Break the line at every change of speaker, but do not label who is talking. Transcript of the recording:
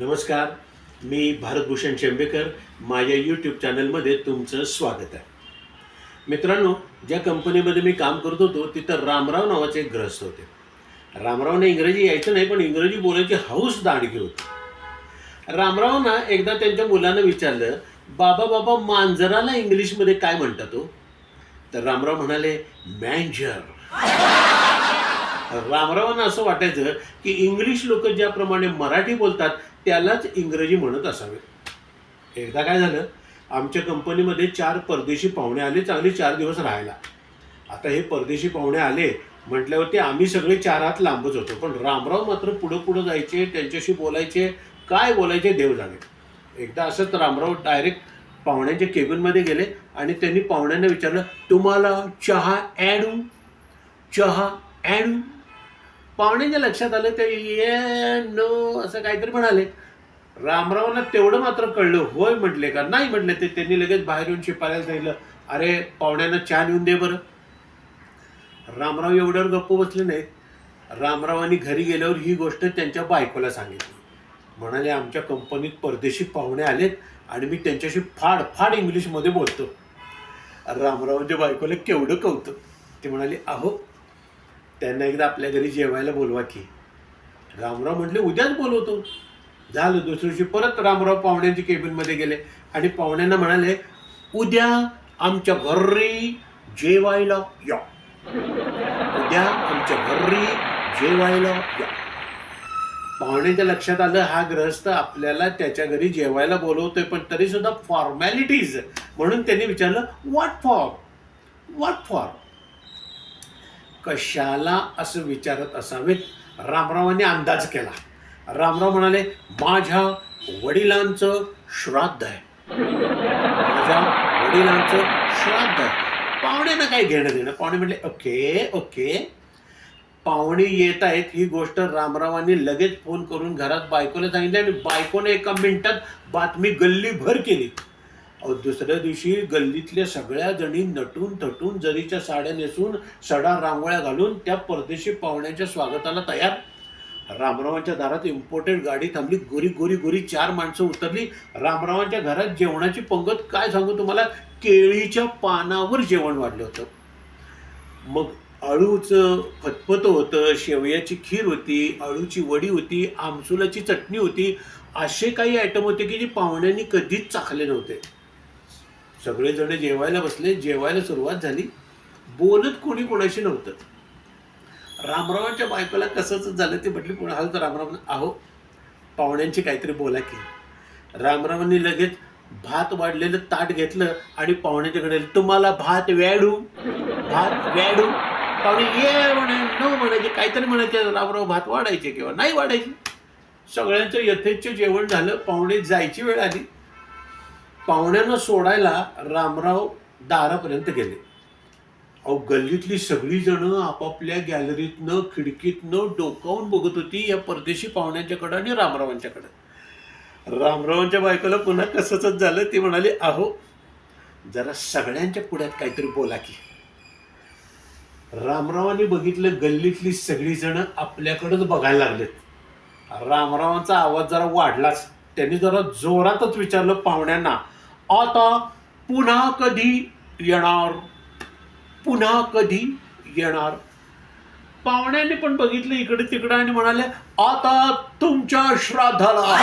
नमस्कार मी भारतभूषण शेंबेकर माझ्या यूट्यूब चॅनलमध्ये तुमचं स्वागत आहे. मित्रांनो ज्या कंपनीमध्ये मी काम करत होतो तिथं रामराव नावाचे एक ग्रस्त होते. रामरावने इंग्रजी यायचं नाही पण इंग्रजी बोलायची हौस दांडगी होती. रामरावना एकदा त्यांच्या मुलानं विचारलं बाबा बाबा मांजराला इंग्लिशमध्ये काय म्हणतात हो? तर रामराव म्हणाले मॅन्जर रामरावांना असं वाटायचं की इंग्लिश लोक ज्याप्रमाणे मराठी बोलतात त्यालाच इंग्रजी म्हणत असावे. एकदा काय झालं? आमच्या कंपनीमध्ये चार परदेशी पाहुणे आले चांगले चार दिवस राहायला. आता हे परदेशी पाहुणे आले म्हटल्यावरती आम्ही सगळे चार हात लांबच होतो. पण रामराव मात्र पुढं पुढं जायचे त्यांच्याशी बोलायचे काय बोलायचे देव जाणे. एकदा असंच रामराव डायरेक्ट पाहुण्यांच्या केबिनमध्ये गेले आणि त्यांनी पाहुण्यांना विचारलं तुम्हाला चहा ॲडू चहा ॲडू पाहुण्यांच्या लक्षात आलं ते ये नो असं काहीतरी म्हणाले. रामरावांना तेवढं मात्र कळलं होय म्हटले का नाही म्हटले ते त्यांनी लगेच बाहेर येऊन शिपायला सांगितलं अरे पाहुण्यांना चहा नेऊन दे बरं. रामराव एवढ्यावर गप्प बसले नाहीत. रामरावांनी घरी गेल्यावर ही गोष्ट त्यांच्या बायकोला सांगितली. म्हणाले आमच्या कंपनीत परदेशी पाहुणे आलेत आणि मी त्यांच्याशी फाड फाड इंग्लिशमध्ये बोलतो. रामरावांच्या बायकोला केवढं कौतुक. ते म्हणाले अहो त्यांना एकदा आपल्या घरी जेवायला बोलवा की. रामराव म्हटले उद्याच बोलवतो. झालं दुसऱ्या दिवशी परत रामराव पाहुण्यांच्या केबिनमध्ये गेले आणि पाहुण्यांना म्हणाले उद्या आमच्या घरी जेवायला या. उद्या आमच्या घरी जेवायला या. पाहुण्याच्या लक्षात आलं हा ग्रहस्थ आपल्याला त्याच्या घरी जेवायला बोलवतोय पण तरी सुद्धा फॉर्मॅलिटीज म्हणून त्यांनी विचारलं व्हॉट फॉर व्हॉट फॉर कशाला असं विचारत असावेत? रामरावांनी अंदाज केला. रामराव म्हणाले माझ्या वडिलांचं श्राद्ध आहे. माझ्या वडिलांचं श्राद्ध आहे. पाहुण्यांना काय घेणं देणं. पाहुणे म्हटले ओके ओके. पाहुणे येत आहेत. ही गोष्ट रामरावांनी लगेच फोन करून घरात बायकोला सांगितली आणि बायकोने एका मिनिटात बातमी गल्लीभर केली. दुसऱ्या दिवशी गल्लीतल्या सगळ्या जणी नटून थटून जरीच्या साड्या नेसून सडा रांगोळ्या घालून त्या परदेशी पाहुण्याच्या स्वागताला तयार. रामरावांच्या दारात इम्पोर्टेड गाडी थांबली गोरी गोरी गोरी चार माणसं उतरली. रामरावांच्या घरात जेवणाची पंगत काय सांगू तुम्हाला? केळीच्या पानावर जेवण वाढलं होतं. मग अळूचं फतफत होतं शेवयाची खीर होती अळूची वडी होती आमसुलाची चटणी होती. असे काही आयटम होते की जे पाहुण्यांनी कधीच चाखले नव्हते. सगळेजण जेवायला बसले जेवायला सुरुवात झाली. बोलत कोणी कोणाशी नव्हतं. रामरावांच्या बायकोला कसंच झालं ते म्हटले कोण हल तर रामराव आहो पाहुण्यांची काहीतरी बोला की. रामरावांनी लगेच भात वाढलेलं ताट घेतलं आणि पाहुण्याच्याकडे तुम्हाला भात व्याडू भात व्याडू पाहुणे ये म्हणे न म्हणायचे काहीतरी म्हणायचे रामराव भात वाढायचे किंवा नाही वाढायचे. सगळ्यांचं यथेच्छ जेवण झालं पाहुणे जायची वेळ आली. पाहुण्यांना सोडायला रामराव दारापर्यंत गेले. अहो गल्लीतली सगळीजणं आपापल्या गॅलरीतनं खिडकीतनं डोकावून बघत होती या परदेशी पाहुण्यांच्याकडं आणि रामरावांच्याकडं. रामरावांच्या बायकोला पुन्हा कसंच झालं ते म्हणाले अहो जरा सगळ्यांच्या पुढ्यात काहीतरी बोला की. रामरावांनी बघितलं गल्लीतली सगळीजणं आपल्याकडंच बघायला लागलेत. रामरावांचा आवाज जरा वाढलाच. त्यांनी जरा जोरातच विचारलं पाहुण्यांना. आता पुन्हा कधी येणार? पुन्हा कधी येणार? पाहुण्यांनी पण बघितलं इकडे तिकडे आणि म्हणाले आता तुमच्या श्राद्धाला.